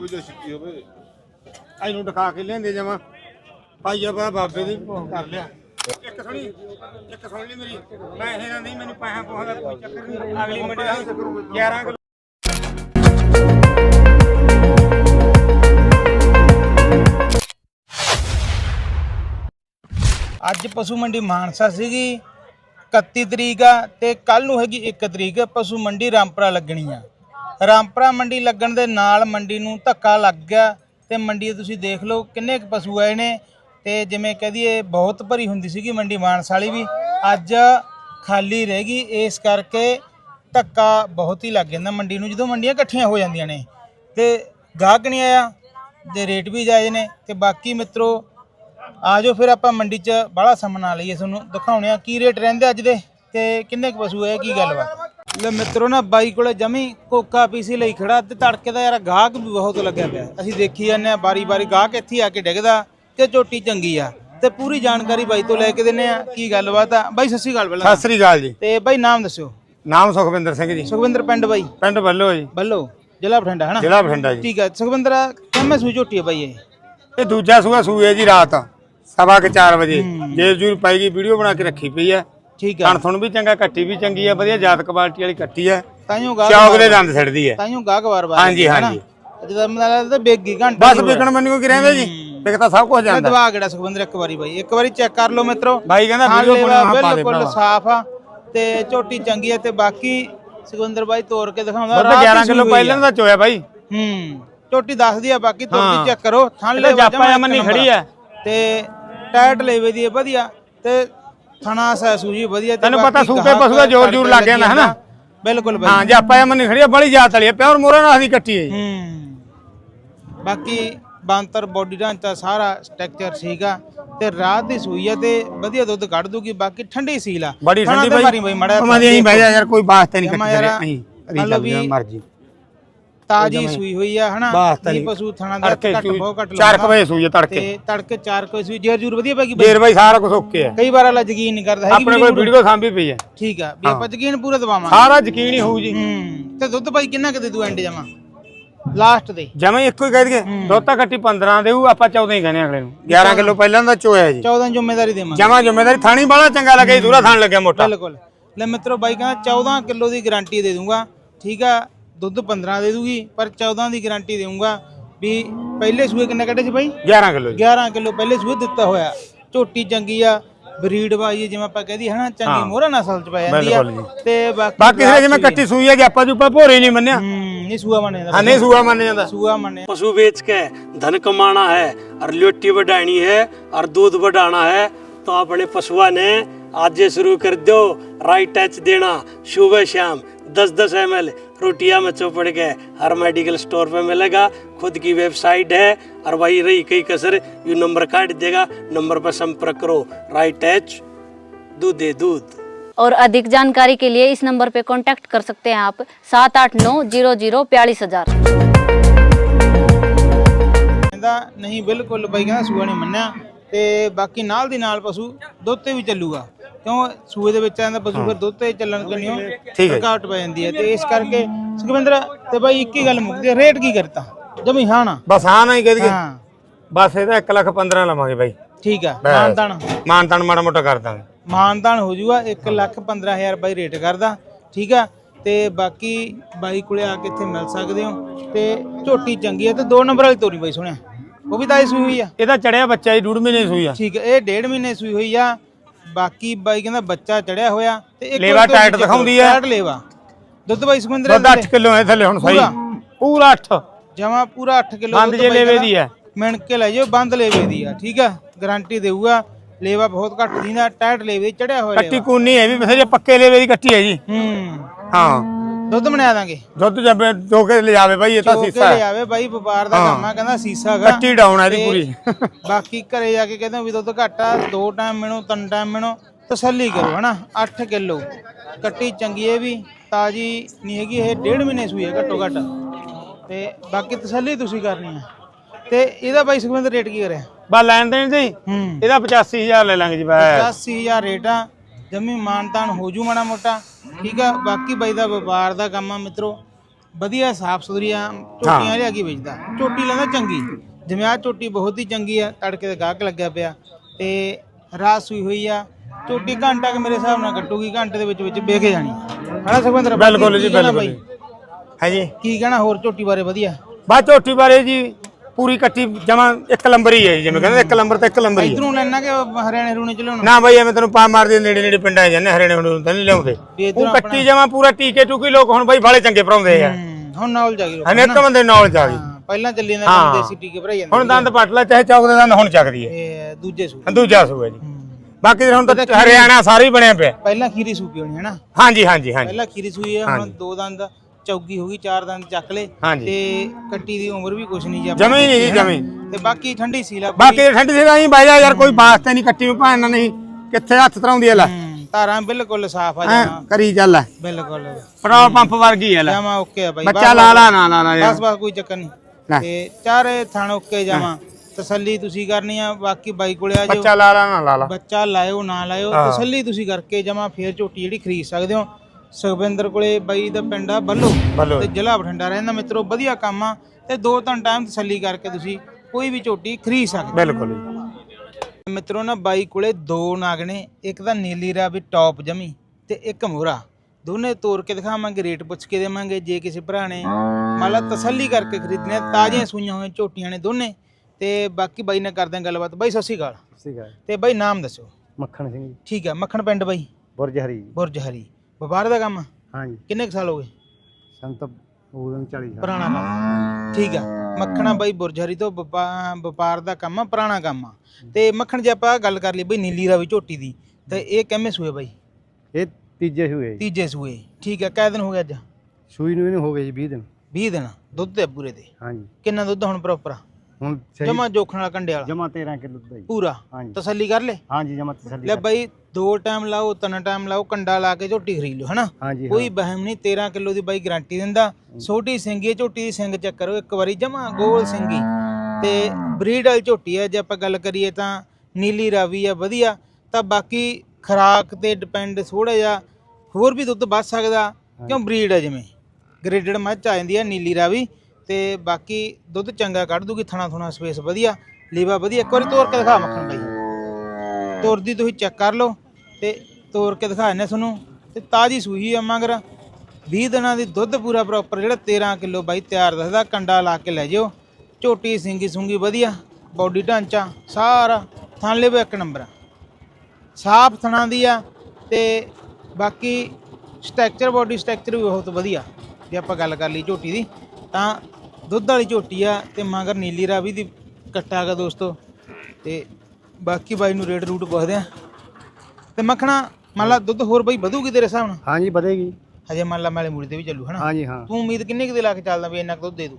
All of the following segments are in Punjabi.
ਹੋਵੇ ਜਾਂ ਛਿੱਕੀ ਹੋਵੇ। ਇਹਨੂੰ ਦਿਖਾ ਕੇ ਲਿਆਂਦੇ ਜਾਵਾਂ ਭਾਈ ਆ ਬਾਬੇ ਦੀ ਭੋਗ ਕਰ ਲਿਆ। ਇੱਕ ਸੁਣੀ, ਇੱਕ ਸੁਣ ਲਈ ਮੇਰੀ। ਮੈਂ ਇਹ ਨਹੀਂ, ਮੈਨੂੰ ਪੈਸਾ ਪੋਹਾਂ ਦਾ ਕੋਈ ਚੱਕਰ ਨਹੀਂ। ਅਗਲੀ ਮੰਡੀ ਦਾ 11 ਕਿਲੋ ਅੱਜ ਪਸ਼ੂ ਮੰਡੀ ਮਾਨਸਾ ਸੀਗੀ। 31 ਤਰੀਕ ਆ ਤੇ ਕੱਲ ਨੂੰ ਹੈਗੀ 1 ਤਰੀਕ। ਪਸ਼ੂ ਮੰਡੀ ਰਾਮਪੁਰਾ ਲੱਗਣੀ ਆ। ਰਾਮਪੁਰਾ ਮੰਡੀ ਲੱਗਣ ਦੇ ਨਾਲ ਮੰਡੀ ਨੂੰ ਧੱਕਾ ਲੱਗ ਗਿਆ ਤੇ ਮੰਡੀ ਤੁਸੀਂ ਦੇਖ ਲਓ ਕਿੰਨੇ ਕੁ ਪਸ਼ੂ ਆਏ ਨੇ ਤੇ ਜਿਵੇਂ ਕਹਦੀਏ ਬਹੁਤ ਭਰੀ ਹੁੰਦੀ ਸੀਗੀ ਮੰਡੀ ਮਾਨਸ ਵਾਲੀ ਵੀ, ਅੱਜ ਖਾਲੀ ਰਹਿ ਗਈ, ਇਸ ਕਰਕੇ ਧੱਕਾ ਬਹੁਤ ਹੀ ਲੱਗ ਜਾਂਦਾ ਮੰਡੀ ਨੂੰ, ਜਦੋਂ ਮੰਡੀਆਂ ਇਕੱਠੀਆਂ ਹੋ ਜਾਂਦੀਆਂ ਨੇ ਤੇ ਗਾਹਕ ਨਹੀਂ ਆਇਆ ਤੇ ਰੇਟ ਵੀ ਜਾਇਜ਼ ਨੇ ਤੇ ਬਾਕੀ ਮਿੱਤਰੋ, ਆਜੋ ਫਿਰ ਆਪਾਂ ਮੰਡੀ 'ਚ ਬਾਹਲਾ ਸਮਾਂ ਨਾ ਲਈਏ ਤੁਹਾਨੂੰ ਦਿਖਾਉਣੇ ਆ ਕੀ ਰੇਟ ਰਹਿੰਦੇ ਅੱਜ ਦੇ ਤੇ ਕਿੰਨੇ ਕੁ ਪਸ਼ੂ ਹੈ ਕੀ ਗੱਲਬਾਤ? ਲੈ ਮਿੱਤਰੋ ਨਾ ਬਾਈ ਕੋਲੇ ਜਮੀ ਕੋਕਾ ਪੀਸੀ ਲਈ ਖੜਾ ਤੇ ਤੜਕੇ ਦਾ ਯਾਰ ਗਾਹਕ ਵੀ ਬਹੁਤ ਲੱਗਿਆ ਪਿਆ। ਅਸੀਂ ਦੇਖੀ ਜਾਂਦੇ ਆ ਬਾਰੀ ਬਾਰੀ ਗਾਹਕ ਇੱਥੇ ਆ ਕੇ ਡਿੱਗਦਾ ਤੇ ਝੋਟੀ ਚੰਗੀ ਆ। ਤੇ ਪੂਰੀ ਜਾਣਕਾਰੀ ਬਾਈ ਤੋਂ ਲੈ ਕੇ ਦਿੰਨੇ ਆ ਕੀ ਗੱਲਬਾਤ ਆ। ਬਾਈ ਸਤਿ ਸ਼੍ਰੀ ਅਕਾਲ ਪਹਿਲਾਂ। ਸਤਿ ਸ੍ਰੀ ਅਕਾਲ ਜੀ। ਤੇ ਬਾਈ ਨਾਮ ਦੱਸਿਓ। ਨਾਮ ਸੁਖਵਿੰਦਰ ਸਿੰਘ ਜੀ। ਸੁਖਵਿੰਦਰ ਪਿੰਡ ਬਾਈ। ਪਿੰਡ ਬੱਲੋ ਜੀ। ਬੱਲੋ ਜ਼ਿਲ੍ਹਾ ਬਠਿੰਡਾ ਹਨਾ? ਜ਼ਿਲ੍ਹਾ ਬਠਿੰਡਾ ਜੀ। ਠੀਕ ਹੈ ਸੁਖਵਿੰਦਰ ਕਿੰਨੇ ਸੂ ਝੋਟੀ ਹੈ ਬਾਈ ਇਹ? ਇਹ ਦੂਜਾ ਸੂਆ ਸੂਏ ਜੀ ਰਾਤ ਸਵਾ ਕੇ 4 ਵਜੇ। ਜੇ ਜੂਰ ਪਾਈਗੀ ਵੀਡੀਓ ਬਣਾ ਕੇ ਰੱਖੀ ਪਈ ਹੈ ਠੀਕ ਹੈ ਕਣ ਥੁਣ ਵੀ ਚੰਗਾ ਕੱਟੀ ਵੀ ਚੰਗੀ ਹੈ ਵਧੀਆ ਜਾਤ ਕੁਆਲਿਟੀ ਵਾਲੀ ਕੱਟੀ ਹੈ ਤਾਈਓ ਗਾਹਕ ਚੌਕ ਦੇ ਦੰਦ ਛੱਡਦੀ ਹੈ ਤਾਈਓ ਗਾਹਕ ਵਾਰ ਵਾਰ ਹਾਂਜੀ, ਹਾਂਜੀ। ਜਦੋਂ ਮਤਲਬ ਤਾਂ ਬੇਗੀ ਘੰਟਾ ਬਸ ਵਿਕਣ ਮੈਨੂੰ ਕੀ ਰਹਿੰਦੇ ਜੀ? ਵਿਕ ਤਾਂ ਸਭ ਕੁਝ ਜਾਂਦਾ। ਦਵਾ ਕਿਹੜਾ ਸੁਖਵਿੰਦਰ ਇੱਕ ਵਾਰੀ ਬਾਈ। ਇੱਕ ਵਾਰੀ ਚੈੱਕ ਕਰ ਲਓ ਮਿੱਤਰੋ। ਬਾਈ ਕਹਿੰਦਾ ਵੀਡੀਓ ਬਣਾ ਬਿਲਕੁਲ ਸਾਫ਼ ਆ ਤੇ ਝੋਟੀ ਚੰਗੀ ਹੈ ਤੇ ਬਾਕੀ ਸੁਖਵਿੰਦਰ ਬਾਈ ਤੋੜ ਕੇ ਦਿਖਾਉਂਦਾ ਦੁੱਧ 11 ਕਿਲੋ ਪਹਿਲਾਂ ਦਾ ਚੋਇਆ ਬਾਈ। ਹੂੰ ਝੋਟੀ ਦੱਸਦੀ ਆ ਬਾਕੀ। ਕੇ ਚੈੱਕ ਕਰੋ। ਥਾਂ ਇਹਦਾ ਲੇਵਾ ਜਾਪਾ ਨਹੀਂ ਖੜੀ ਹੈ ਤੇ ਟਾਇਟ ਲੇਵੇ ਦੀ ਵਧੀਆ। ਤੇ ਥਣਾ ਸੈਸੂ ਜੀ ਵਧੀਆ ਤੇ ਤੈਨੂੰ ਪਤਾ ਬਾਕੀ ਸੂਪੇ ਗਾਹਕ ਪਸ਼ੂ ਦਾ ਜ਼ੋਰ ਜ਼ੂਰ ਲੱਗ ਜਾਂਦਾ, ਹਨਾ? ਬਿਲਕੁਲ ਬਾਈ। ਹਾਂ ਜਾਪਾ ਜਮਨ ਨਹੀਂ ਖੜੀ ਹੈ ਬੜੀ ਜਾਤ ਵਾਲੀ ਹੈ ਪਿਓਰ ਮੋਰਾ ਨਾਲ ਦੀ ਕੱਟੀ ਹੈ ਜੀ ਹੂੰ। ਬਾਕੀ ਬਾਂਤਰ ਬੋਡੀ ਢਾਂਚਾ ਸਾਰਾ ਸਟਰਕਚਰ ਸੀਗਾ ਤੇ ਰਾਤ ਦੀ ਸੂਈ ਆ ਤੇ ਵਧੀਆ ਦੁੱਧ ਕੱਢ ਦੂਗੀ ਬਾਕੀ ਠੰਡੀ ਸੀਲ ਆ। ਬੜੀ ਠੰਡੀ ਤੇ ਮਾਰੀ ਬਾਈ ਬਾਈ ਮੜਾ ਮੈਂ ਬਹਿ ਜਾ ਯਾਰ ਕੋਈ ਵਾਸਤੇ ਨਹੀਂ ਕੱਟੀ ਯਾਰ, ਮੰਨ ਵੀ ਮਰਜ਼ੀ। ਤਾਜੀ ਸੂਈ ਹੋਈ ਆ ਹਨਾ? ਵਾਸਤਾ ਨਹੀਂ ਪਸ਼ੂ ਥਣਾ ਦਾ ਤੜਕੇ ਘੱਟ ਬਹੁਤ ਘੱਟ 4 ਵਜੇ ਸੂਈ ਹੈ ਤੜਕੇ। ਤੇ ਤੜਕੇ 4 ਕੋਈ ਸੂਈ। ਜੇਰ ਜੂਰ ਵਧੀਆ ਪੈਗੀ ਬਾਈ? ਦੇਰ ਬਾਈ ਸਾਰਾ ਕੁਝ ਓਕੇ ਹੈ ਕਈ ਵਾਰ ਵਾਲਾ ਯਕੀਨ ਨਹੀਂ ਕਰਦਾ। ਹੈਗੀ ਆਪਣੇ ਕੋਲ ਵੀਡੀਓ ਸਾਂਭੀ ਪਈ ਹੈ ਠੀਕ ਆ ਵੀ ਆਪਾਂ ਯਕੀਨ ਪੂਰਾ ਦਵਾਵਾਂਗੇ। ਸਾਰਾ ਯਕੀਨ ਹੀ ਹੋਊ ਜੀ। ਹੂੰ ਤੇ ਦੁੱਧ ਬਾਈ ਕਿੰਨਾ ਕਦੇ ਤੂੰ ਐਂਡ ਜਾਵਾਂ ਲਾਸਟ ਦੇ। ਜਮੇ ਇੱਕੋ ਹੀ ਕਹਿ ਦਈਏ। ਦੁੱਧ ਤਾਂ ਕੱਟੀ 15 ਦੇਊ ਆਪਾਂ 14 ਹੀ ਕਹਿੰਦੇ ਅਗਲੇ ਨੂੰ। 11 ਕਿਲੋ ਪਹਿਲਾਂ ਦਾ ਚੋਇਆ ਜੀ। 14 ਜ਼ਿੰਮੇਵਾਰੀ ਦੇਵਾਂ ਜਮਾ ਜ਼ਿੰਮੇਦਾਰੀ ਥਾਣੀ ਬਾਲਾ ਚੰਗਾ ਲੱਗੇ ਜੀ, ਦੂਰਾ ਥਾਣ ਲੱਗਿਆ ਮੋਟਾ। ਬਿਲਕੁਲ। ਲੈ ਮਿੱਤਰੋ ਬਾਈ ਕਹਿੰਦਾ 14 ਕਿਲੋ ਦੀ ਗਾਰੰਟੀ ਦੇ ਦੂੰਗਾ। ਠੀਕ ਆ ਦੁੱਧ 15 ਦੇ ਦੂਗੀ ਪਰ 14 ਦੀ ਗਾਰੰਟੀ ਦੇਊਂਗਾ ਵੀ ਪਹਿਲੇ ਸੂਏ ਕਿੰਨਾ ਕੱਢੇ ਸੀ ਬਾਈ? 11 ਕਿਲੋ 11 ਕਿਲੋ ਪਹਿਲੇ ਸੂਏ ਦਿੱਤਾ ਹੋਇਆ। ਝੋਟੀ ਚੰਗੀ ਆ ਬਰੀਡ ਵਾਈ ਜਿਵੇਂ ਆਪਾਂ ਕਹਦੀ ਹਨਾ ਚੰਗੀ ਮੋਹਰਾ ਨਸਲ ਚ ਪੈ ਜਾਂਦੀ ਆ। ਤੇ ਬਾਕੀ ਬਾਕੀ ਜਿਵੇਂ ਕੱਟੀ ਸੂਈ ਆ ਆਪਾਂ ਜੂਪਾ ਭੋਰੇ ਨਹੀਂ ਮੰਨਿਆ। ਨਹੀਂ ਸੂਆ ਮੰਨਿਆ ਜਾਂਦਾ। ਹਾਂ ਨਹੀਂ ਸੂਆ ਮੰਨਿਆ ਜਾਂਦਾ। ਸੂਆ ਮੰਨਿਆ। ਪਸ਼ੂ ਵੇਚ ਕੇ ਧਨ ਕਮਾਣਾ ਹੈ ਔਰ ਲਿਓਟੀ ਵਧਾਣੀ ਹੈ ਔਰ ਦੁੱਧ ਵਧਾਣਾ ਹੈ ਤਾਂ ਆਪਣੇ ਪਸੂਆ ਨੇ ਅੱਜ ਸ਼ੁਰੂ ਕਰ ਦਿਓ ਰਾਈਟ ਟੱਚ ਦੇਣਾ ਸ਼ੁਭ ਸ਼ਾਮ 10 10 ਐਮਐਲ रोटिया में चौपड़ के हर मेडिकल स्टोर पे मिलेगा खुद की वेबसाइट है और वही रही कई कसर यू नंबर काट देगा नंबर पर संपर्क करो राइट टच दूध दे दूध और अधिक जानकारी के लिए इस नंबर पे कांटेक्ट कर सकते हैं आप सात आठ नौ जीरो जीरो बयालीस हजार ਕਹਿੰਦਾ ਨਹੀਂ ਬਿਲਕੁਲ ਬਾਈ ਕਹਿੰਦਾ ਸੂਆ ਨਹੀਂ ਮੰਨਿਆ ਤੇ ਬਾਕੀ ਨਾਲ ਦੀ ਨਾਲ ਪਸ਼ੂ ਦੁੱਧ ਤੇ ਵੀ ਚੱਲੂਗਾ ਕਿਉਂ ਸੂਏ ਦੇ ਵਿੱਚ ਆਂਦਾ ਪਸ਼ੂ ਫਿਰ ਦੁੱਧ ਤੇ ਚੱਲਣ ਕੰਨਿਓ ਠੀਕ ਹੈ। ਰੁਕਾਵਟ ਪੈ ਜਾਂਦੀ ਹੈ ਤੇ ਇਸ ਕਰਕੇ ਸੁਖਵਿੰਦਰ ਤੇ ਬਾਈ ਇੱਕ ਹੀ ਗੱਲ ਮੁੱਕਦੀ ਹੈ ਰੇਟ ਕੀ ਕਰਤਾ? ਜਮੀ ਹਾਂ ਨਾ? ਬਸ ਹਾਂ ਨਾ ਹੀ ਕਹਿ ਦਈਏ। ਹਾਂ। ਬਸ ਇਹਦਾ 1 ਲੱਖ 15 ਲਵਾਂਗੇ ਬਾਈ। ਠੀਕ ਆ ਬਸ। ਮਾਨਤਾਨ। ਮਾਨਤਾਨ ਮਾੜਾ ਮੋਟਾ ਕਰ ਦਾਂਗੇ। ਮਾਨਤਾਨ ਹੋ ਜੂਗਾ 1 ਲੱਖ 15000 ਬਾਈ ਰੇਟ ਕਰਦਾ ਠੀਕ ਆ? ਤੇ ਬਾਕੀ ਬਾਈ ਕੋਲੇ ਆ ਕੇ ਇੱਥੇ ਮਿਲ ਸਕਦੇ ਹੋ। ਤੇ ਝੋਟੀ ਚੰਗੀ ਹੈ ਤੇ 2 ਨੰਬਰ ਵਾਲੀ ਤੋਰੀ ਬਾਈ ਸੁਣਿਆ। ਉਹ ਵੀ ਤਾਂ ਇਹ ਸੂਈ ਹੋਈ ਆ। ਇਹਦਾ ਚੜਿਆ ਬੱਚਾ ਜੀ ਡੂਢ ਮਹੀਨੇ ਦੀ ਸੂਈ ਆ। ਠੀਕ ਇਹ ਡੇਢ ਮਹੀਨੇ ਸੂਈ ਹੋਈ ਆ। ਬਾਕੀ ਬਾਈ ਕਹਿੰਦਾ ਬੱਚਾ ਚੜਿਆ ਹੋਇਆ ਤੇ ਇੱਕ ਲੇਵਾ ਟਾਈਟ ਦਿਖਾਉਂਦੀ ਆ। ਟਾਈਟ ਲੇਵਾ। ਦੁੱਧ ਬਾਈ ਸੁਖਿੰਦਰ ਦੁੱਧ 8 ਕਿਲੋ ਹੈ ਥੱਲੇ ਹੁਣ ਸਹੀ ਪੂਰਾ? ਪੂਰਾ 8 ਜਮਾ ਪੂਰਾ 8 ਕਿਲੋ ਬੰਦ ਜੇ ਲੇਵੇ ਦੀ ਹੈ ਮਿਣ ਕੇ ਲੈ ਜਾਓ ਬੰਦ ਲੇਵੇ ਦੀ ਆ ਠੀਕ ਆ? ਗਾਰੰਟੀ ਦੇਊਗਾ। ਲੇਵਾ ਬਹੁਤ ਘੱਟ ਦਿੰਦਾ ਟਾਈਟ ਲੇਵੇ ਚੜਿਆ ਹੋਇਆ ਕੱਟੀ ਕੂਨੀ ਹੈ ਵੀ ਵੈਸੇ ਪੱਕੇ ਲੇਵੇ ਦੀ ਕੱਟੀ ਹੈ ਜੀ। ਹੂੰ। ਹਾਂ। ਦੁੱਧ ਬਣਾ ਦਾਂਗੇ। ਦੁੱਧ ਜਬ ਕੇ ਲੈ ਜਾਵੇ ਬਾਈ ਇਹ ਤਾਂ ਚੋ ਕੇ ਸੀਸਾ ਲੈ ਹੈ। ਆਵੇ ਬਾਈ ਵਪਾਰ ਦਾ ਕੰਮ ਆ ਕਹਿੰਦਾ ਸੀਸਾ ਗਾ ਕੱਟੀ ਡਾਉਣ ਹੈ ਇਹਦੀ ਤੇ ਪੂਰੀ। ਬਾਕੀ ਘਰੇ ਜਾ ਕੇ ਕਹਿੰਦੇ ਵੀ ਦੁੱਧ ਘੱਟ ਆ ਦੋ ਟਾਈਮ ਮਿਣੋ ਤਿੰਨ ਟਾਈਮ ਮਿਣੋ ਤਸੱਲੀ ਕਰੋ ਹਨਾ 8 ਕਿਲੋ। ਕੱਟੀ ਚੰਗੀ ਹੈ ਵੀ ਤਾਜੀ ਨਹੀਂ ਹੈਗੀ ਇਹ ਡੇਢ ਮਹੀਨੇ ਸੂਈ ਹੈ ਘੱਟੋ ਘੱਟ। ਤੇ ਬਾਕੀ ਤਸੱਲੀ ਤੁਸੀਂ ਕਰਨੀ ਆ। ਤੇ ਇਹਦਾ ਬਾਈ ਸੁਖਵਿੰਦਰ ਰੇਟ ਕੀ ਕਰਿਆ ਬਾ ਲੈਣ ਦੇਣ ਜੀ ਹੂੰ। ਇਹਦਾ 85000 ਲੈ ਲਾਂਗੇ ਜੀ ਬਸ। 80000 ਰੇਟ ਆ। ਜਮੀ ਮਾਨਤਾਨ ਹੋ ਜੂ ਮਾੜਾ ਮੋਟਾ। ਠੀਕ ਆ ਬਾਕੀ ਬਾਈ ਦਾ ਵਪਾਰ ਦਾ ਕੰਮ ਆ ਮਿੱਤਰੋ। ਵਧੀਆ ਸਾਫ਼ ਸੁਥਰੀਆਂ ਝੋਟੀਆਂ ਲਿਆ ਕੇ ਵੇਚਦਾ। ਝੋਟੀ ਲੈਂਦਾ ਚੰਗੀ। ਜਿਵੇਂ ਆ ਝੋਟੀ ਬਹੁਤ ਹੀ ਚੰਗੀ ਆ ਤੜਕੇ ਤੇ ਗਾਹਕ ਲੱਗਿਆ ਪਿਆ। ਤੇ ਰਾਤ ਸੂਈ ਹੋਈ ਆ। ਝੋਟੀ ਘੰਟਾ ਕਿ ਮੇਰੇ ਹਿਸਾਬ ਨਾਲ ਕੱਟੂਗੀ ਘੰਟੇ ਦੇ ਵਿੱਚ ਵਿੱਚ ਵੇਖ ਜਾਣੀ। ਹਣਾ ਸੁਖਵਿੰਦਰ ਬਿਲਕੁਲ ਜੀ ਬਿਲਕੁਲ ਹੈ ਜੀ? ਕੀ ਕਹਿਣਾ ਹੋਰ ਝੋਟੀ ਬਾਰੇ ਵਧੀਆ? ਬਸ ਝੋਟੀ ਬਾਰੇ ਜੀ ਪੂਰੀ ਕੱਟੀ ਜਮਾ ਇੱਕ ਲੰਬਰ ਹੀ ਹੈ ਜੀ, ਜਿਵੇਂ ਕਹਿੰਦੇ ਇੱਕ ਲੰਬਰ ਤੇ ਇੱਕ ਲੰਬਰ ਹੀ। ਹੈ ਇਧਰੋਂ ਲੈਣਾ ਕਿ ਹਰਿਆਣੇ ਰੂਣੇ ਚ ਲਿਆਉਣਾ? ਨਾ ਬਈ ਐਵੇਂ ਤੈਨੂੰ ਪਾ ਮਾਰਦੇ ਨੇੜੇ ਨੇੜੇ ਪਿੰਡਾਂ 'ਚ ਜਾਂਦੇ ਹਰਿਆਣੇ ਹੁਣ ਤਾਂ ਨਹੀਂ ਲਿਆਉਂਦੇ। ਵੀ ਇੱਧਰੋਂ ਉਹ ਕੱਟੀ ਜਮਾ ਪੂਰਾ ਟੀਕੇ ਟੂਕੀ ਲੋਕ ਹੁਣ ਬਈ ਬਾਲੇ ਚੰਗੇ ਭਰਾਉਂਦੇ ਆ। ਹੂੰ, ਹੁਣ ਨਾਲ ਜਾ ਗਈ ਹਨੇ ਇੱਕ ਬੰਦੇ ਨਾਲ ਜਾ ਗਈ ਹਾਂ ਪਹਿਲਾਂ ਚੱਲੀ ਜਾਂਦਾ ਕੰਮ ਦੇਸੀ ਟੀਕੇ ਭਰਾਈ ਜਾਂਦੇ ਹੁਣ ਦੰਦ ਪੱਟ ਲੈ ਚਾਹੇ ਚੌਕ ਦੇ ਦੰਦ ਹੁਣ ਚੱਕਦੀ ਹੈ। ਇਹ ਦੂਜੇ ਸੂ ਦੂਜਾ ਸੂਆ ਜੀ। ਹੂੰ। ਬਾਕੀ ਹੁਣ ਤਾਂ ਹਰਿਆਣਾ ਸਾਰਾ ਹੀ ਬਣਿਆ ਪਿਆ। ਪਹਿਲਾਂ ਖੀਰੀ ਸੂਪੀ ਹੋਣੀ ਹੈ ਨਾ? ਹਾਂਜੀ ਹਾਂਜੀ ਹਾਂਜੀ। ਪਹਿਲਾਂ ਖੀਰੀ ਸੂਈ ਹੈ ਹੁਣ ਦੋ ਦੰਦ। ਚੌਗੀ ਹੋ ਗਈ ਚਾਰ ਦੰਦ ਚੱਕ ਲੇ ਹਾਂਜੀ। ਤੇ ਕੱਟੀ ਦੀ ਉਮਰ ਵੀ ਕੁਛ ਨਹੀਂ ਜੀ ਜਮੀ ਨਹੀਂ ਜੀ ਜਮੀ। ਤੇ ਬਾਕੀ ਠੰਡੀ ਸੀਲਾ ਬਾਕੀ ਠੰਡੀ ਸੀ ਨਹੀਂ ਬਾਈ ਯਾਰ ਕੋਈ ਵਾਸਤੇ ਨਹੀਂ ਕੱਟੀ ਨੂੰ ਭਾਣਾ ਨਹੀਂ ਕਿੱਥੇ ਹੱਥ ਤਰਾਉਂਦੀ ਹੈ ਲੈ। ਹੂੰ, ਧਾਰਾਂ ਬਿਲਕੁਲ ਸਾਫ਼ ਆ ਐਂ ਜਾਣਾ ਕਰੀ ਚੱਲ ਲੈ। ਬਿਲਕੁਲ। ਪੈਟਰੋਲ ਪੰਪ ਵਰਗੀ ਹੈ ਲੈ। ਜਾਮਾ ਓਕੇ ਆ ਬਾਈ ਬੱਚਾ ਲਾ ਲਾ ਨਾ ਲਾ ਯਾਰ ਬਸ ਬਸ ਕੋਈ ਚੱਕਰ ਲੈ। ਨਹੀਂ ਤੇ ਚਾਰੇ ਥਣ ਓਕੇ ਜਾਵਾਂ ਤਸੱਲੀ ਤੁਸੀਂ ਕਰਨੀ ਆ ਬਾਕੀ ਬਾਈ ਕੋਲੇ ਆ ਜਾਓ। ਬੱਚਾ ਲਾ ਲਾ ਨਾ ਲਾ ਲਾ। ਬੱਚਾ ਲਾਇਓ ਨਾ ਲਾਇਓ ਤਸੱਲੀ ਤੁਸੀਂ ਕਰਕੇ ਜਮਾ ਫੇਰ ਝੋਟੀ ਜਿਹੜੀ ਖਰੀਦ ਸਕਦੇ ਹੋ। ਸੁਖਵਿੰਦਰ ਕੋਲੇ ਬਾਈ ਦਾ ਪਿੰਡ ਆ ਬੱਲੋ। ਬੱਲੋ। ਤੇ ਜ਼ਿਲ੍ਹਾ ਬਠਿੰਡਾ ਰਹਿੰਦਾ ਮਿੱਤਰੋ ਵਧੀਆ ਕੰਮ ਆ। ਤੇ ਦੋ ਤਿੰਨ ਟਾਈਮ ਤਸੱਲੀ ਕਰਕੇ ਤੁਸੀਂ ਕੋਈ ਵੀ ਝੋਟੀ ਖਰੀਦ ਸਕਦੇ ਬਿਲਕੁਲ ਜੀ। ਹੋ। ਮਿੱਤਰੋ ਨਾ ਬਾਈ ਕੋਲੇ ਦੋ ਨਾਗ ਨੇ ਇੱਕ ਤਾਂ ਨੀਲੀ ਰਾ ਵੀ ਟੌਪ ਜਮੀ ਤੇ ਇੱਕ ਮੋਹਰਾ। ਦੋਨੇ ਤੋੜ ਕੇ ਦਿਖਾਵਾਂਗੇ ਰੇਟ ਪੁੱਛ ਕੇ ਦੇਵਾਂਗੇ ਜੇ ਕਿਸੇ ਭਰਾ ਨੇ ਮੰਨ ਲਾ ਤਸੱਲੀ ਕਰਕੇ ਖਰੀਦਣੇ ਆ, ਤਾਜ਼ੀਆਂ ਸੂਈਆਂ ਹੋਈਆਂ ਝੋਟੀਆਂ ਨੇ ਦੋਨੇ। ਤੇ ਬਾਕੀ ਬਾਈ ਨਾਲ ਕਰਦੇ ਹਾਂ ਗੱਲਬਾਤ। ਬਾਈ ਸਤਿ ਸ਼੍ਰੀ ਅਕਾਲ। ਠੀਕ ਹੈ ਤੇ ਬਾਈ ਨਾਮ ਦੱਸੋ। ਮੱਖਣ ਸਿੰਘ ਜੀ। ਠੀਕ ਹੈ ਮੱਖਣ ਪਿੰਡ ਬਾਈ? ਬੁਰਜ ਹਰੀ ਬੁਰਜ ਹਰੀ ਵਪਾਰ ਦਾ ਕੰਮ? ਹਾਂਜੀ। ਕਿੰਨੇ ਕੁ ਸਾਲ ਹੋ ਗਏ? ਸੰਤ ਉਦੋਂ 40 ਸਾਲ। ਪੁਰਾਣਾ ਕੰਮ। ਠੀਕ ਆ। ਮੱਖਣਾ ਬਾਈ ਬੁਰਜ ਹਰੀ ਤੋਂ ਵਪਾ- ਵਪਾਰ ਦਾ ਕੰਮ ਆ ਪੁਰਾਣਾ ਕੰਮ ਆ। ਤੇ ਮੱਖਣ ਜੇ ਆਪਾਂ ਗੱਲ ਕਰ ਲਈ ਬਈ ਨੀਲੀ ਰਾਵੀ ਝੋਟੀ ਦੀ ਤੇ ਇਹ ਕਿੰਨੇ ਸੂਏ ਬਾਈ? ਇਹ ਤੀਜੇ ਹੋਏ ਜੀ। ਤੀਜੇ ਸੂਏ। ਠੀਕ ਆ ਕਿੰਨੇ ਦਿਨ ਹੋ ਗਏ ਅੱਜ? ਸੂਈ ਨੂੰ ਇਹਨੂੰ ਹੋ ਗਏ ਜੀ 20 ਦਿਨ। 20 ਦਿਨ। ਦੁੱਧ ਤੇ ਪੂਰੇ ਦੇ ਹਾਂਜੀ। ਕਿੰਨਾ ਦੁੱਧ ਹੁਣ ਪ੍ਰੋਪਰ ਹੁਣ ਸਹੀ ਜਮਾ ਜੋਖਣ ਵਾਲਾ ਕੰਡੇ ਵਾਲਾ। ਜਮਾ 13 ਕਿਲੋ ਦਾ ਜੀ। ਪੂਰਾ। ਹਾਂਜੀ। ਤਸੱਲੀ ਕਰ ਲੈ। ਹਾਂਜੀ ਜਮਾ ਤਸੱਲੀ ਲੈ ਕਰ- ਬਾਈ ਦੋ ਟਾਈਮ ਲਾਓ ਤਿੰਨ ਟਾਈਮ ਲਾਓ ਕੰਡਾ ਲਾ ਕੇ ਝੋਟੀ ਖਰੀਦ ਲਓ ਹਨਾ? ਹਾਂਜੀ ਕੋਈ ਬਹਿਮ ਨਹੀਂ 13 ਕਿਲੋ ਦੀ ਬਾਈ ਗਾਰੰਟੀ ਦਿੰਦਾ। ਛੋਟੀ ਸਿੰਗੀ ਹੈ, ਝੋਟੀ ਦੀ ਸਿੰਗ ਚੈੱਕ ਕਰੋ ਇੱਕ ਵਾਰੀ ਜਮਾ ਗੋਲ ਸਿੰਗੀ ਤੇ ਬਰੀਡ ਵਾਲੀ ਝੋਟੀ ਹੈ ਜੇ ਆਪਾਂ ਗੱਲ ਕਰੀਏ ਤਾਂ ਨੀਲੀ ਰਾਵੀ ਆ ਵਧੀਆ। ਤਾਂ ਬਾਕੀ ਖਰਾਕ ਤੇ ਡਿਪੈਂਡ ਥੋੜਾ ਜਿਹਾ ਹੋਰ ਵੀ ਦੁੱਧ ਵੱਧ ਸਕਦਾ। ਕਿਉਂ ਬਰੀਡ ਹੈ ਜਿਵੇਂ? ਗ੍ਰੇਡਡ ਮੱਝ ਆ ਜਾਂਦੀ ਹੈ ਨੀਲੀ ਰਾਵੀ। ਤੇ ਬਾਕੀ ਦੁੱਧ ਚੰਗਾ ਕੱਢ ਦੂਗੀ, ਥਣਾ ਥੁਣਾ ਸਪੇਸ ਵਧੀਆ, ਲੀਵਾ ਵਧੀਆ। ਇੱਕ ਵਾਰੀ ਤੋਰ ਕੇ ਦਿਖਾ ਮੱਖਣ ਬਾਈ। ਤੋਰਦੀ ਤੁਸੀਂ ਚੈੱਕ ਕਰ ਲਓ ਤੇ ਤੋਰ ਕੇ ਦਿਖਾ ਦਿੰਦੇ ਤੁਹਾਨੂੰ। ਤੇ ਤਾਜੀ ਸੂਈ ਆ ਮਗਰ। 20 ਦਿਨਾਂ ਦੀ ਦੁੱਧ ਪੂਰਾ ਪ੍ਰੋਪਰ ਜਿਹੜਾ 13 ਕਿਲੋ ਬਾਈ ਤਿਆਰ ਦੱਸਦਾ, ਕੰਡਾ ਲਾ ਕੇ ਲੈ ਜਿਓ। ਝੋਟੀ ਸਿੰਗੀ ਸੁੰਗੀ ਵਧੀਆ, ਬਾਡੀ ਢਾਂਚਾ, ਸਾਰਾ ਥਣ ਲਿਓ ਇੱਕ ਨੰਬਰ ਸਾਫ਼ ਥਣਾ ਦੀ ਆ ਤੇ ਬਾਕੀ ਸਟਰਕਚਰ ਬਾਡੀ ਸਟਰਕਚਰ ਵੀ ਬਹੁਤ ਵਧੀਆ। ਜੇ ਆਪਾਂ ਗੱਲ ਕਰ ਲਈ ਝੋਟੀ ਦੀ, ਤਾਂ ਦੁੱਧ ਵਾਲੀ ਝੋਟੀ ਆ ਤੇ ਮਗਰ ਨੀਲੀ ਰਾਵੀ ਦੀ ਕੱਟਾ ਗਾ ਦੋਸਤੋ। ਤੇ ਬਾਕੀ ਬਾਈ ਨੂੰ ਰੇਟ ਰੂਟ ਪੁੱਛਦੇ ਆ। ਤੇ ਮੱਖਣਾ ਮੰਨ ਲਾ ਦੁੱਧ ਹੋਰ ਬਾਈ ਵਧੂਗੀ ਤੇਰੇ ਹਿਸਾਬ ਨਾਲ? ਹਾਂਜੀ ਵਧੇਗੀ। ਹਜੇ ਮੰਨ ਲਾ ਮੈਲੇ ਮੂਲੀ ਤੇ ਵੀ ਚੱਲੂ ਹਨਾ? ਹਾਂਜੀ ਹਾਂ। ਤੂੰ ਉਮੀਦ ਕਿੰਨੀ ਕੁ ਦੇ ਲਾ ਕੇ ਚੱਲਦਾ ਵੀ ਇੰਨਾ ਕੁ ਦੁੱਧ ਦੇ ਦੂ?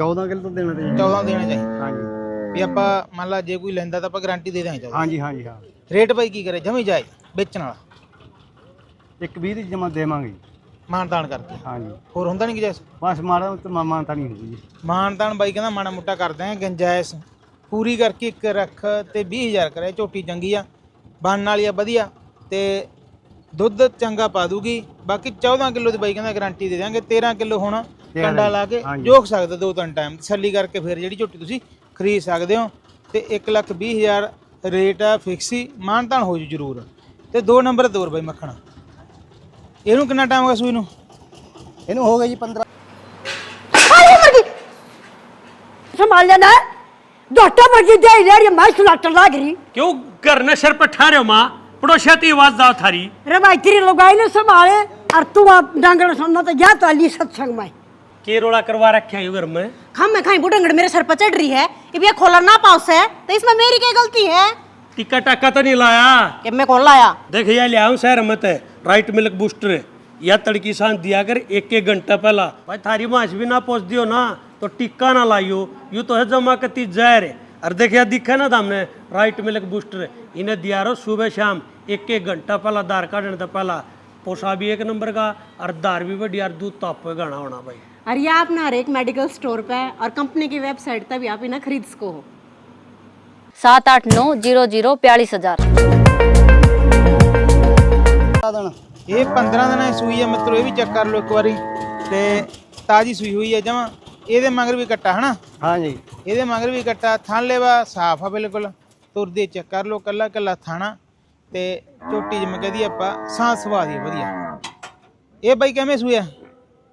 14 ਕਿਲੋ ਤੋਂ ਦੇਣਾ ਤੇ। ਜੀ। 14 ਦੇਣਾ ਚਾਹੀਦਾ। ਹਾਂਜੀ। ਵੀ ਆਪਾਂ ਮੰਨ ਲਾ ਜੇ ਕੋਈ ਲੈਂਦਾ ਤਾਂ ਆਪਾਂ ਗਾਰੰਟੀ ਦੇ ਦਾਂਗੇ ਚੱਲ। ਹਾਂਜੀ ਹਾਂਜੀ ਹਾਂ। ਰੇਟ ਬਾਈ ਕੀ ਕਰੇ? ਜਮੀ ਜਾਏ ਵੇਚਣ ਵਾਲਾ। ਇੱਕ 20 ਦੀ ਜਮਾ ਦੇਵਾਂਗੇ। ਮਾਨਤਾਨ ਕਰਕੇ? ਹਾਂਜੀ। ਹੋਰ ਹੁੰਦਾ ਨਹੀਂ ਕਿ ਜੈਸ ਬਸ ਮਾੜਾ ਤੇ ਮਾਮਾ ਤਾਂ ਨਹੀਂ ਹੁੰਦੀ ਜੀ। ਮਾਨਤਾਨ ਬਾਈ ਕਹਿੰਦਾ ਮਾੜਾ ਮੋਟਾ ਕਰਦੇ ਆ ਗੰਜਾਇਸ ਪੂਰੀ ਕਰਕੇ ਇੱਕ ਰੱਖ ਤੇ 20000 ਕਰੇ ਝੋਟੀ ਚੰਗੀ ਆ ਬਣਨ ਵਾਲੀ ਆ ਵਧੀਆ ਤੇ ਦੁੱਧ ਚੰਗਾ ਪਾ ਦੂਗੀ। ਬਾਕੀ 14 ਕਿਲੋ ਦੀ ਬਾਈ ਕਹਿੰਦਾ ਗਾਰੰਟੀ ਦੇ ਦਿਆਂਗੇ 13 ਕਿਲੋ ਹੁਣ ਕੰਡਾ ਲਾ ਕੇ। ਜੋਖ ਸਕਦੇ ਦੋ ਤਿੰਨ ਟਾਈਮ ਤਸੱਲੀ ਕਰਕੇ ਫਿਰ ਜਿਹੜੀ ਝੋਟੀ ਤੁਸੀਂ ਖਰੀਦ ਸਕਦੇ ਹੋ ਤੇ 1 ਲੱਖ 20 ਹਜ਼ਾਰ ਰੇਟ ਆ ਫਿਕਸ ਹੀ ਮਾਨਤਾਨ ਹੋ ਜੂ ਜ਼ਰੂਰ। ਤੇ ਦੋ ਨੰਬਰ ਦੋਰ ਬਾਈ ਮੱਖਣਾ। ਇਹਨੂੰ ਕਿੰਨਾ ਟਾਈਮ ਹੋ ਗਿਆ ਸੂਈ ਨੂੰ ਇਹਨੂੰ ਹੋ ਗਏ ਜੀ 15 संभाल लेना है डॉक्टर बजी दे रे मैं सुलाटर लाग रही क्यों घर ने सिर पर ठहरे हो माँ पड़ोसिया की आवाज दाव थारी रे भाई तेरी लगाई ने संभाले और तू आप डांगड़ सुनना तो जा तो अली सत्संग में के रोड़ा करवा रखे है घर में हम मैं खाई बुढ़ंगड़ मेरे सर पर चढ़ रही है ये भैया खोला ना पाउस है तो इसमें मेरी क्या गलती है टिक्का टाका तो नहीं लाया कि मैं कौन लाया देख ये ले आऊं शहर में ते राइट मिल्क बूस्टर या तड़की सांस दिया कर एक एक घंटा पहला भाई थारी मांस भी ना पहुंच दियो ना तो टिक्का ना लाइयो यू तो है जमा कती जहर है और देखिए दिखा ना हमने राइट मिल्क बूस्टर इन्हें दिया रो सुबह शाम एक एक घंटा पहला दार काटने तो पहला पोसा भी एक नंबर का और दार भी बढ़िया और दूध तो आपको गाना होना भाई और ये आप ना हर एक मेडिकल स्टोर पे और कंपनी की वेबसाइट तभी आप इन्हें खरीद सको हो 7890044000 ਦਿਨ। ਇਹ 15 ਦਿਨਾਂ ਦੀ ਸੂਈ ਹੈ ਮਿੱਤਰੋ ਇਹ ਵੀ ਚੈੱਕ ਕਰ ਲਓ ਇੱਕ ਵਾਰੀ। ਤੇ ਤਾਜੀ ਸੂਈ ਹੋਈ ਹੈ ਜਮਾ। ਇਹਦੇ ਮਗਰ ਵੀ ਕੱਟਾ ਹਨਾ? ਹਾਂਜੀ। ਇਹਦੇ ਮਗਰ ਵੀ ਕੱਟਾ। ਥਾਂਲੇਵਾ ਸਾਫ਼ ਆ ਬਿਲਕੁਲ। ਤੁਰਦੇ ਚੈੱਕ ਕਰ ਲਓ ਕੱਲਾ ਕੱਲਾ ਥਾਣਾ ਤੇ ਚੋਟੀ ਜਿਵੇਂ ਕਹਦੀ ਆਪਾਂ ਸਾਹ ਸੁਭਾ ਹੀ ਵਧੀਆ। ਇਹ ਬਾਈ ਕਿਵੇਂ ਸੂਇਆ?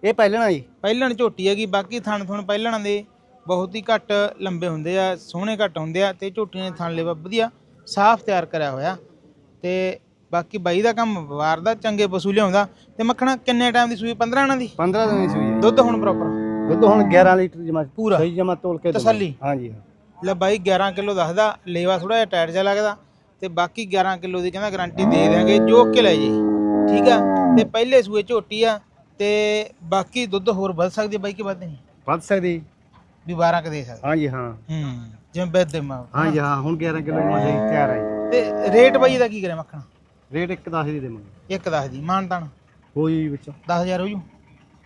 ਇਹ ਪਹਿਲਣਾ ਜੀ। ਪਹਿਲਣ ਝੋਟੀ ਹੈਗੀ ਬਾਕੀ ਥਣ ਥਣ ਪਹਿਲਣ ਦੇ। ਬਹੁਤ ਹੀ ਘੱਟ ਲੰਬੇ ਹੁੰਦੇ ਆ ਸੋਹਣੇ ਘੱਟ ਹੁੰਦੇ ਆ ਤੇ ਝੋਟੀ ਨੇ ਥਣ ਲੈਵਾ ਵਧੀਆ ਸਾਫ਼ ਤਿਆਰ ਕਰਿਆ ਹੋਇਆ। ਤੇ ਬਾਕੀ ਬਾਈ ਦਾ ਕੰਮ ਵਾਰ ਦਾ ਚੰਗੇ ਪਸ਼ੂ ਲਿਆਉਂਦਾ। ਤੇ ਮੱਖਣਾ ਕਿੰਨੇ ਟਾਈਮ ਦੀ ਸੂਈ? 15 ਆਣਾ ਦੀ? 15 ਦਿਨ ਦੀ ਸੂਈ ਹੈ। ਦੁੱਧ ਹੁਣ ਪ੍ਰੋਪਰ ਦੁੱਧ ਹੁਣ 11 ਲੀਟਰ ਜਮਾ ਪੂਰਾ। ਸਹੀ ਜਮਾ ਤੋਲ ਕੇ। ਤਸੱਲੀ। ਹਾਂ ਜੀ ਹਾਂ। ਲੈ ਬਾਈ 11 ਕਿਲੋ ਦੱਸਦਾ ਲੇਵਾ ਥੋੜਾ ਜਿਹਾ ਟਾਇਟ ਜਿਹਾ ਲੱਗਦਾ। ਤੇ ਬਾਕੀ 11 ਕਿਲੋ ਦੀ ਕਹਿੰਦਾ ਗਾਰੰਟੀ ਦੇ ਦਿਆਂਗੇ ਜੋਕ ਕੇ ਲੈ ਜੀ। ਠੀਕ ਆ? ਤੇ ਪਹਿਲੇ ਸੂਏ ਝੋਟੀ ਆ ਤੇ ਬਾਕੀ ਦੁੱਧ ਹੋਰ ਵੱਧ ਸਕਦੀ ਆ ਬਾਈ ਕਿ ਵੱਧ ਨਹੀਂ? ਵੱਧ ਸਕਦੀ। ਵੀ 12 ਕ ਦੇ ਸਕਦਾ। ਹਾਂ ਜੀ ਹਾਂ। ਹੂੰ ਜਿਵੇਂ ਬੈਦ ਦੇ ਮਾਂ। ਹਾਂ ਜੀ ਹਾਂ ਹੁਣ 11 ਕਿਲੋ ਜਮਾ ਸਹੀ ਤਿਆਰ ਹੈ। ਤੇ ਰੇਟ ਬਾਈ ਦਾ ਕੀ ਕਰੇ ਮੱਖਣਾ? ਰੇਟ 1 10 ਦੀ ਦੇਵਾਂਗੇ। ਇੱਕ ਦੱਸ ਦੀ ਮਾਨਤਾਨ ਹੋ ਜੀ ਵਿੱਚੋਂ। 10000 ਹੋ ਜੂ?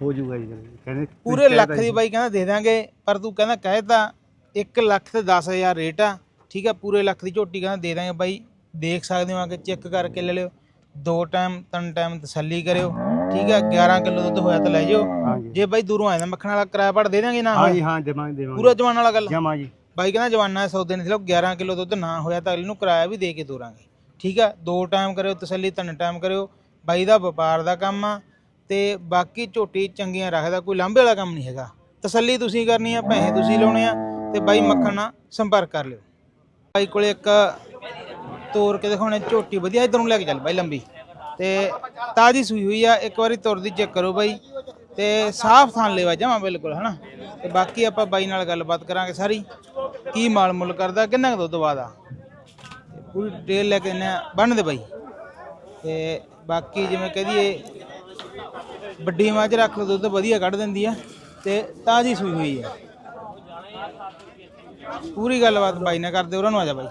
ਹੋ ਜਾਊਗਾ ਜੀ ਕਹਿੰਦੇ ਪੂਰੇ ਲੱਖ ਦੀ ਬਾਈ ਕਹਿੰਦਾ ਦੇ ਦਾਂਗੇ ਪਰ ਤੂੰ ਕਹਿੰਦਾ ਕਹਿ ਤਾਂ 1 ਲੱਖ ਤੇ 10000 ਰੇਟ ਆ। ਠੀਕ ਆ ਪੂਰੇ ਲੱਖ ਦੀ ਝੋਟੀ ਕਹਿੰਦਾ ਦੇ ਦਾਂਗੇ ਬਾਈ। ਦੇਖ ਸਕਦੇ ਹੋ ਆ ਕੇ ਚੈੱਕ ਕਰਕੇ ਲੈ ਲਿਓ। ਦੋ ਟਾਈਮ ਤਿੰਨ ਟਾਈਮ ਤਸੱਲੀ ਕਰਿਓ। ਠੀਕ ਆ 11 ਕਿਲੋ ਦੁੱਧ ਹੋਇਆ ਤਾਂ ਲੈ ਜਾਓ। ਹਾਂ ਜੀ ਬਾਈ ਦੂਰੋਂ ਆਇਆ ਮੱਖਣ ਵਾਲਾ ਕਿਰਾਇਆ ਪੜ ਦੇ ਦਾਂਗੇ ਨਾ ਹਾਂ ਜੀ ਹੋਇਆ ਹਾਂ ਦੇਵਾਂਗੇ ਦੇਵਾਂਗੇ। ਪੂਰਾ ਜਵਾਨ ਵਾਲਾ ਗੱਲ। ਜਮਾ ਜੀ। ਬਾਈ ਕਹਿੰਦਾ ਜਵਾਨਾ ਸੌਦੇ ਨੇ ਸਿਰਫ 11 ਕਿਲੋ ਦੁੱਧ ਨਾ ਹੋਇਆ ਤਾਂ ਅਗਲੇ ਨੂੰ ਕਿਰਾਇਆ ਵੀ ਦੇ ਕੇ ਤੋਰਾਂਗੇ। ਠੀਕ ਆ ਦੋ ਟਾਈਮ ਕਰਿਓ ਤਸੱਲੀ ਤਿੰਨ ਟਾਈਮ ਕਰਿਓ। ਬਾਈ ਦਾ ਵਪਾਰ ਦਾ ਕੰਮ ਆ ਤੇ ਬਾਕੀ ਝੋਟੀ ਚੰਗੀਆਂ ਰੱਖਦਾ ਕੋਈ ਲਾਂਭੇ ਵਾਲਾ ਕੰਮ ਨਹੀਂ ਹੈਗਾ। ਤਸੱਲੀ ਤੁਸੀਂ ਕਰਨੀ ਆ ਪੈਸੇ ਤੁਸੀਂ ਲਾਉਣੇ ਆ ਤੇ ਬਾਈ ਮੱਖਣ ਨਾਲ ਸੰਪਰਕ ਕਰ ਲਿਓ। ਬਾਈ ਕੋਲੇ ਇੱਕ ਤੋਰ ਕੇ ਦਿਖਾਉਣੇ ਝੋਟੀ ਵਧੀਆ ਇਧਰ ਨੂੰ ਲੈ ਕੇ ਚੱਲ ਬਾਈ ਲੰਬੀ। ਤੇ ਤਾਜੀ ਸੂਈ ਹੋਈ ਆ, ਇੱਕ ਵਾਰੀ ਤੁਰਦੀ ਚੈੱਕ ਕਰੋ ਬਾਈ। ਤੇ ਸਾਫ਼ ਥਾਂ ਲੈਵਾ ਜਾਵਾਂ ਬਿਲਕੁਲ, ਹਨਾ? ਤੇ ਬਾਕੀ ਆਪਾਂ ਬਾਈ ਨਾਲ ਗੱਲਬਾਤ ਕਰਾਂਗੇ ਸਾਰੀ। ਕੀ ਮਾਲ ਮੁੱਲ ਕਰਦਾ, ਕਿੰਨਾ ਕੁ ਦੁੱਧ ਵਾਦਾ? ਤੇ ਪੂਰੀ ਡਿਟੇਲ ਲੈ ਕੇ ਨੇ ਬੰਨ ਦੇ ਬਾਈ। ਤੇ ਬਾਕੀ ਜਿਵੇਂ ਕਹਦੀਏ ਵੱਡੀ ਮਾਝ ਰੱਖ ਲਓ, ਦੁੱਧ ਵਧੀਆ ਕੱਢ ਦਿੰਦੀ ਆ। ਤੇ ਤਾਜੀ ਸੂਈ ਹੋਈ ਆ। ਪੂਰੀ ਗੱਲਬਾਤ ਬਾਈ ਨਾਲ ਕਰਦੇ ਉਹਨਾਂ ਨੂੰ ਆ ਜਾ ਬਾਈ।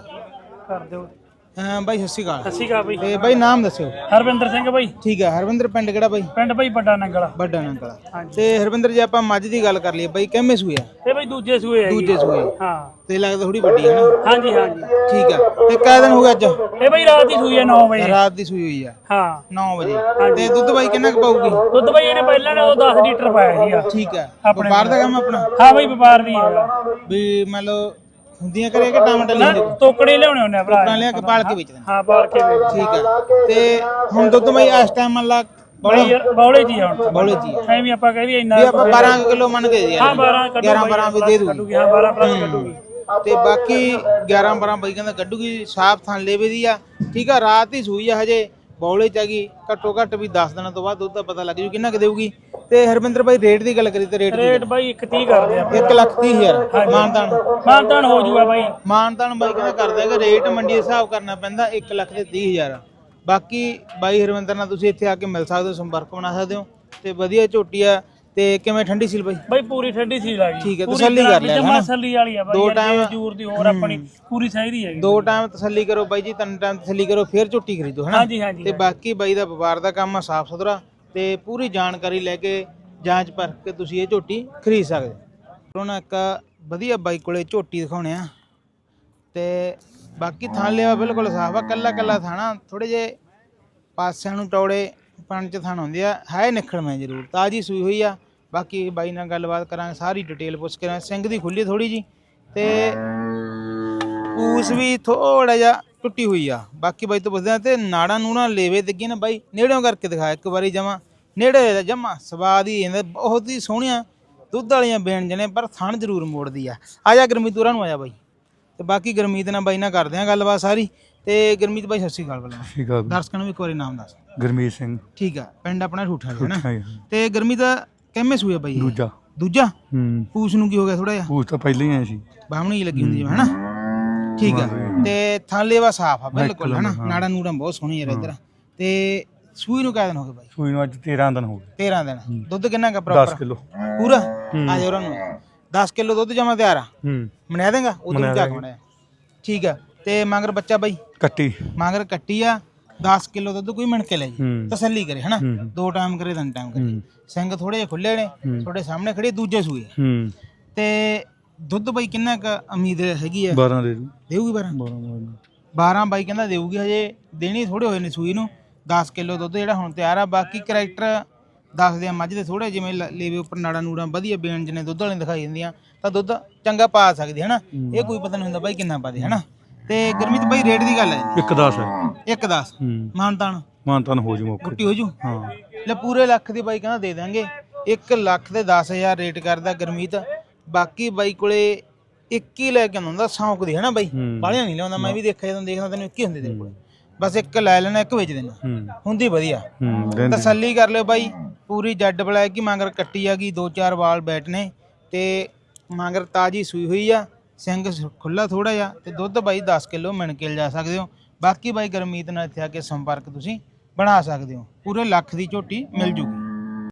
ਕਰ ਦਿਓ। ਹਾਂ ਬਾਈ ਸਤਿ ਸ਼੍ਰੀ ਅਕਾਲ। ਸਤਿ ਸ਼੍ਰੀ ਅਕਾਲ ਬਈ। ਤੇ ਬਾਈ ਨਾਮ ਦੱਸਿਓ। ਹਰਵਿੰਦਰ ਸਿੰਘ ਬਈ। ਠੀਕ ਆ ਹਰਵਿੰਦਰ ਪਿੰਡ ਕਿਹੜਾ ਬਾਈ? ਪਿੰਡ ਬਈ ਵੱਡਾ ਨੰਗਲ। ਵੱਡਾ ਨੰਕਲਾ ਤੇ ਹਰਵਿੰਦਰ ਜੇ ਆਪਾਂ ਮੱਝ ਦੀ ਗੱਲ ਕਰ ਲਈਏ ਬਾਈ ਕਿੰਮੇ ਸੂਏ ਆ? ਇਹ ਬਈ ਦੂਜੇ ਸੂਏ ਹੈ ਦੂਜੇ ਸੂਏ। ਹਾਂ। ਤੇ ਲੱਗਦਾ ਥੋੜੀ ਵੱਡੀ ਹੈ ਨਾ? ਹਾਂਜੀ ਹਾਂਜੀ। ਠੀਕ ਆ। ਤੇ ਕਿੰਨੇ ਦਿਨ ਹੋ ਗਏ ਅੱਜ? ਇਹ ਬਈ ਰਾਤ ਦੀ ਸੂਈ ਹੈ 9 ਵਜੇ। ਰਾਤ ਦੀ ਸੂਈ ਹੋਈ ਆ। ਹਾਂ। 9 ਵਜੇ। ਤੇ ਦੁੱਧ ਬਾਈ ਕਿੰਨਾ ਕੁ ਪਾਊਗੀ? ਦੁੱਧ ਬਈ ਇਹਨੇ ਪਹਿਲਾਂ ਉਹ 10 ਲੀਟਰ ਪਾਇਆ ਸੀਗਾ। ਠੀਕ ਆ। ਵਪਾਰ ਦਾ ਕੰਮ ਆਪਣਾ? ਹਾਂ ਬਈ ਵਪਾਰ ਵੀ ਹੈਗਾ। ਵੀ ਮੰਨ ਲਓ ਹੁੰਦੀਆਂ ਕਰੇ ਕਿ ਟਮਾਟਰ ਨਾ ਲਈ ਤੋਕੜੇ ਲਿਆਉਣੇ ਹੁੰਦੇ ਆ ਭਰਾ। ਟੋਕਰਾਂ ਲਿਆ ਕੇ ਪਾਲ ਕੇ ਵੇਚਦੇ ਹਾਂ ਪਾਲ ਕੇ ਵੇਚ ਠੀਕ ਆ। ਤੇ ਹੁਣ ਦੁੱਧ ਬਾਈ ਇਸ ਟਾਈਮ ਮੰਨ ਲਾ ਬੜੀ ਯਾਰ ਬੌਲੇ ਜੀ ਆ ਹੁਣ ਤਾਂ। ਬੌਲੇ ਜੀ ਆ। ਐਵੇਂ ਆਪਾਂ ਕਹਿ ਦਈਏ ਇੰਨਾ ਵੀ ਆਪਾਂ 12 ਕਿਲੋ ਮੰਨ ਕੇ ਦੇ ਹਾਂ 12 ਕੱਢੂ 11 12 ਵੀ ਦੇ ਦੂਗੀ। ਕੱਢੂਗੀ। ਹਾਂ 12 ਪਲੱਸ ਕੱਢੂਗੀ। ਤੇ ਬਾਕੀ 11 12 ਬਾਈ ਕਹਿੰਦਾ ਕੱਢੂਗੀ ਸਾਫ਼ ਥਾਂ ਲੇਵੇ ਦੀ ਆ। ਠੀਕ ਆ ਰਾਤ ਹੀ ਸੂਈ ਆ ਹਜੇ। ਬੌਲੇ ਚ ਹੈਗੀ ਘੱਟੋ ਘੱਟ ਵੀ 10 ਦਿਨਾਂ ਤੋਂ ਬਾਅਦ ਦੁੱਧ ਦਾ ਪਤਾ ਲੱਗ ਜੂ ਕਿੰਨਾ ਕਿ ਦੇਊਗੀ। ਤੇ ਹਰਵਿੰਦਰ ਬਾਈ ਰੇਟ ਦੀ ਗੱਲ ਕਰੀ ਤੇ ਰੇਟ ਰੇਟ ਬਾਈ 130 ਕਰਦੇ ਆ 1 ਲੱਖ 30 ਹਜ਼ਾਰ। ਮਾਨਤਾਨ। ਮਾਨਤਾਨ ਹੋ ਜੂਗਾ ਬਾਈ। ਮਾਨਤਾਨ ਬਾਈ ਕਹਿੰਦਾ ਕਰਦਾ ਹੈਗਾ ਰੇਟ ਮੰਡੀ ਦੇ ਹਿਸਾਬ ਕਰਨਾ ਪੈਂਦਾ 1 ਲੱਖ ਤੇ 30 ਹਜ਼ਾਰ। ਬਾਕੀ ਬਾਈ ਹਰਵਿੰਦਰ ਨਾਲ ਤੁਸੀਂ ਇੱਥੇ ਆ ਕੇ ਮਿਲ ਸਕਦੇ ਹੋ ਸੰਪਰਕ ਬਣਾ ਸਕਦੇ ਹੋ। ਤੇ ਵਧੀਆ ਝੋਟੀ ਆ ਤੇ ਕਿਵੇਂ ਠੰਡੀ ਸੀਲ ਬਾਈ? ਬਾਈ ਪੂਰੀ ਠੰਡੀ ਸੀ ਲੱਗੀ ਠੀਕ ਹੈ, ਤਸੱਲੀ ਕਰ ਲਿਆ, ਜਮਾ ਹਨਾ? ਤਸੱਲੀ ਵਾਲੀ ਆ ਬਾਈ ਦੋ ਟਾਈਮ- ਬੇਜੂਰ ਦੀ ਹੋਰ ਆਪਣੀ ਪੂਰੀ ਸਹੀ ਦੀ ਹੈਗੀ। ਦੋ ਟਾਈਮ ਤਸੱਲੀ ਕਰੋ ਬਾਈ ਜੀ ਤਿੰਨ ਟਾਈਮ ਤਸੱਲੀ ਕਰੋ ਫਿਰ ਝੋਟੀ ਖਰੀਦੋ ਹਨਾ। ਹਾਂਜੀ ਹਾਂਜੀ ਤੇ ਬਾਕੀ ਬਾਈ ਦਾ ਵਪਾਰ ਦਾ ਕੰਮ ਆ ਸਾਫ਼ ਸੁਥਰਾ ਤੇ ਪੂਰੀ ਜਾਣਕਾਰੀ ਲੈ ਕੇ ਜਾਂਚ ਪਰਖ ਕੇ ਤੁਸੀਂ ਇਹ ਝੋਟੀ ਖਰੀਦ ਸਕਦੇ ਹੋ। ਉਹਨਾਂ ਇੱਕ ਵਧੀਆ ਬਾਈ ਕੋਲੇ ਝੋਟੀ ਦਿਖਾਉਣੇ ਆ। ਤੇ ਬਾਕੀ ਥਾਂ ਲਿਆ ਬਿਲਕੁਲ ਸਾਫ਼ ਆ ਕੱਲਾ ਕੱਲਾ ਥਾਣਾ ਥੋੜੇ ਜੇ ਪਾਸਿਆਂ ਨੂੰ ਟੌੜੇ ਪੰਜ ਥਾਣ ਹੁੰਦੇ ਆ ਹੈ ਨਿਖੜਵੇਂ ਜ਼ਰੂਰ ਤਾਜੀ ਸੂਈ ਹੋਈ ਆ। ਬਾਕੀ ਬਾਈ ਨਾਲ ਗੱਲਬਾਤ ਕਰਾਂਗੇ ਸਾਰੀ ਡਿਟੇਲ ਪੁੱਛ ਕੇ ਸਿੰਘ ਦੀ ਖੁੱਲੀ ਥੋੜੀ ਜੀ ਤੇ ਪੂਸ ਵੀ ਥੋੜਾ ਜਿਹਾ ਟੁੱਟੀ ਹੋਈ ਆ। ਬਾਕੀ ਬਾਈ ਤੋਂ ਪੁੱਛਦੇ ਆ ਤੇ ਨਾੜਾਂ ਨੂੜਾਂ ਲੇਵੇ ਦਿੱਗੀ ਨਾ ਬਾਈ। ਨੇੜਿਓਂ ਕਰਕੇ ਦਿਖਾ ਇੱਕ ਵਾਰੀ ਜਮਾ। ਨੇੜੇ ਦਾ ਜਮਾ ਸਵਾਦ ਹੀ ਜਾਂਦਾ ਬਹੁਤ ਹੀ ਸੋਹਣੀਆਂ ਦੁੱਧ ਵਾਲੀਆਂ ਬੇਣ ਨੇ ਪਰ ਥਣ ਜ਼ਰੂਰ ਮੋੜਦੀ ਆ। ਆ ਜਾ ਗਰਮੀ ਤੁਰਾਂ ਨੂੰ ਆ ਜਾ ਬਾਈ। ਤੇ ਬਾਕੀ ਗਰਮੀਤ ਨਾਲ ਬਾਈ ਨਾਲ ਕਰਦੇ ਆ ਗੱਲਬਾਤ ਸਾਰੀ। ਤੇ ਗਰਮੀਤ ਬਾਈ ਸਤਿ ਸ਼੍ਰੀ ਅਕਾਲ ਬੁਲਾ ਆ ਦਰਸ਼ਕਾਂ ਨੂੰ ਇੱਕ ਵਾਰੀ ਨਾਮ ਦੱਸ। ਗਰਮੀਤ ਸਿੰਘ। ਠੀਕ ਆ ਪਿੰਡ ਆਪਣਾ ਠੂਠਾ ਹੈ ਨਾ। ਤੇ ਗਰਮੀਤ ਕਿੰਮੇ ਸੂਏ ਬਾਈ ਇਹ? ਦੂਜਾ। ਦੂਜਾ? ਹੂੰ। ਪੂਛ ਨੂੰ ਕੀ ਹੋ ਗਿਆ ਥੋੜਾ ਜਿਹਾ? ਪੂਛ ਤਾਂ ਪਹਿਲਾਂ ਹੀ ਆਇਆ ਸੀ। ਬਾਹਮਣੀ ਜਿਹੀ ਲੱਗੀ ਹੁੰਦੀ ਹੈ ਹਨਾ? ਠੀਕ ਆ। ਤੇ ਥਾਲੇਵਾ ਸਾਫ਼ ਆ ਬਿਲਕੁਲ ਹਨਾ? ਨਾੜਾ ਨੂੜਾਂ ਬਹੁਤ ਸੋਹਣੀ ਯਾਰ ਇਧਰ। ਤੇ ਸੂਈ ਨੂੰ ਕਿੰਨੇ ਦਿਨ ਹੋ ਗਏ ਬਾਈ? ਸੂਈ ਨੂੰ ਅੱਜ 13 ਦਿਨ ਹੋ ਗਏ। 13 ਦਿਨ। ਦੁੱਧ ਕਿੰਨਾ ਕਾ 10 ਪ੍ਰੋਪਰ ਕਿਲੋ। ਪੂਰਾ? ਆ ਜਾ ਉਹਨਾਂ ਨੂੰ। 10 ਕਿਲੋ ਦੁੱਧ ਜਮਾ ਤਿਆਰ ਆ? ਹੂੰ। ਮਨਾ ਦੇਗਾ? ਉਦੋਂ ਮਨਾ ਜਾ ਕੇ ਦਿਆਂਗੇ। ਬਣਾਇਆ ਠੀਕ ਆ। ਤੇ ਮਗਰ ਬੱਚਾ ਬਾਈ? ਕੱਟੀ। ਮਗਰ ਕੱਟੀ ਆ। 10 ਕਿਲੋ ਦੁੱਧ ਕੋਈ ਮਿਣ ਕੇ ਲੈ ਜੀ। ਤਸੱਲੀ ਕਰੇ ਹਨਾ। ਦੋ ਟਾਈਮ ਕਰੇ ਤਿੰਨ ਟਾਈਮ ਕਰੇ। ਸਿੰਘ ਥੋੜੇ ਜਿਹਾ ਖੁੱਲੇ ਨੇ ਤੁਹਾਡੇ ਸਾਹਮਣੇ ਖੜੇ ਦੂਜੇ ਸੂਏ ਤੇ ਦੁੱਧ ਬਾਈ ਕਿੰਨਾ ਕ ਉਮੀਦ ਹੈਗੀ ਆ? 12 ਦੇ ਦੂ ਦੇਊਗੀ 12 12 12 ਬਾਈ ਕਹਿੰਦਾ ਦੇਊਗੀ ਹਜੇ ਦੇਣੀ ਥੋੜੇ ਹੋਏ ਨੇ ਸੂਈ ਨੂੰ। 10 ਕਿਲੋ ਦੁੱਧ ਜਿਹੜਾ ਹੁਣ ਤਿਆਰ ਆ ਬਾਕੀ ਕਰੈਕਟਰ ਦੱਸਦੇ ਆ ਮੱਝ ਦੇ ਥੋੜੇ ਜਿਵੇਂ ਲੇਵੇ ਉੱਪਰ ਨਾੜਾਂ ਨੂੜਾਂ ਵਧੀਆ ਬੇਣ ਜਿਹਨੇ ਦੁੱਧ ਵਾਲੇ ਦਿਖਾਈ ਦਿੰਦੀਆਂ ਤਾਂ ਦੁੱਧ ਚੰਗਾ ਪਾ ਸਕਦੀ ਹੈ। ਨਾ ਇਹ ਕੋਈ ਪਤਾ ਨਹੀਂ ਹੁੰਦਾ ਬਾਈ ਕਿੰਨਾ ਪਾਦੇ ਹੈ ਨਾ ਤੇ ਗਰਮੀਤ ਬਾਈ ਰੇਟ ਦੀ ਗੱਲ ਹੈ ਇੱਕ 10 ਹੈ। ਇੱਕ 10 ਹੂੰ। ਮਾਨਤਾਨ। ਮਾਨਤਾਨ ਹੋ ਜੂ ਮੌਕੇ ਗੁੱਟੀ ਹੋ ਜੂ? ਹਾਂ। ਲੈ ਪੂਰੇ ਲੱਖ ਦੀ ਬਾਈ ਕਹਿੰਦਾ ਦੇ ਦਾਂਗੇ 1 ਲੱਖ ਦੇ 10000 ਰੇਟ ਕਰਦਾ ਗਰਮੀਤ। ਬਾਕੀ ਬਾਈ ਕੋਲੇ ਇੱਕ ਹੀ ਲੈ ਕੇ ਆਉਂਦਾ ਹੁੰਦਾ ਸ਼ੌਂਕ ਦੀ ਹੈ ਨਾ ਬਾਈ? ਹੂੰ। ਬਾਹਲੀਆਂ ਨਹੀਂ ਲਿਆਉਂਦਾ ਮੈਂ ਵੀ ਦੇਖਿਆ ਜਦੋਂ ਦੇਖਦਾ ਤੈਨੂੰ ਇੱਕ ਹੀ ਹੁੰਦੇ ਤੇਰੇ ਕੋਲੇ। ਬਸ ਇੱਕ ਲੈ ਲੈਣਾ ਇੱਕ ਵੇਚ ਦੇਣਾ। ਹੂੰ। ਹੁੰਦੀ ਵਧੀਆ। ਹੂੰ ਤਸੱਲੀ ਕਰ ਲਿਓ ਬਾਈ। ਪੂਰੀ ਜੱਡ ਬਲੈਕ ਕੀ ਮੰਗਰ ਕੱਟੀ ਆ ਗਈ ਦੋ ਚਾਰ ਵਾਲ ਬੈਠਨੇ ਤੇ ਮੰਗਰ ਤਾਜੀ ਸੂਈ ਹੋਈ ਆ। ਸਿੰਘ ਖੁੱਲਾ ਥੋੜਾ ਜਿਹਾ ਤੇ ਦੁੱਧ ਬਾਈ 10 ਕਿਲੋ ਮਿਣ ਕੇ ਲਿਜਾ ਸਕਦੇ ਹੋ। ਬਾਕੀ ਬਾਈ ਗਰਮੀਤ ਨਾਲ ਇੱਥੇ ਆ ਕੇ ਸੰਪਰਕ ਤੁਸੀਂ ਬਣਾ ਸਕਦੇ ਹੋ। ਪੂਰੇ ਲੱਖ ਦੀ ਝੋਟੀ ਮਿਲ ਜੂਗੀ।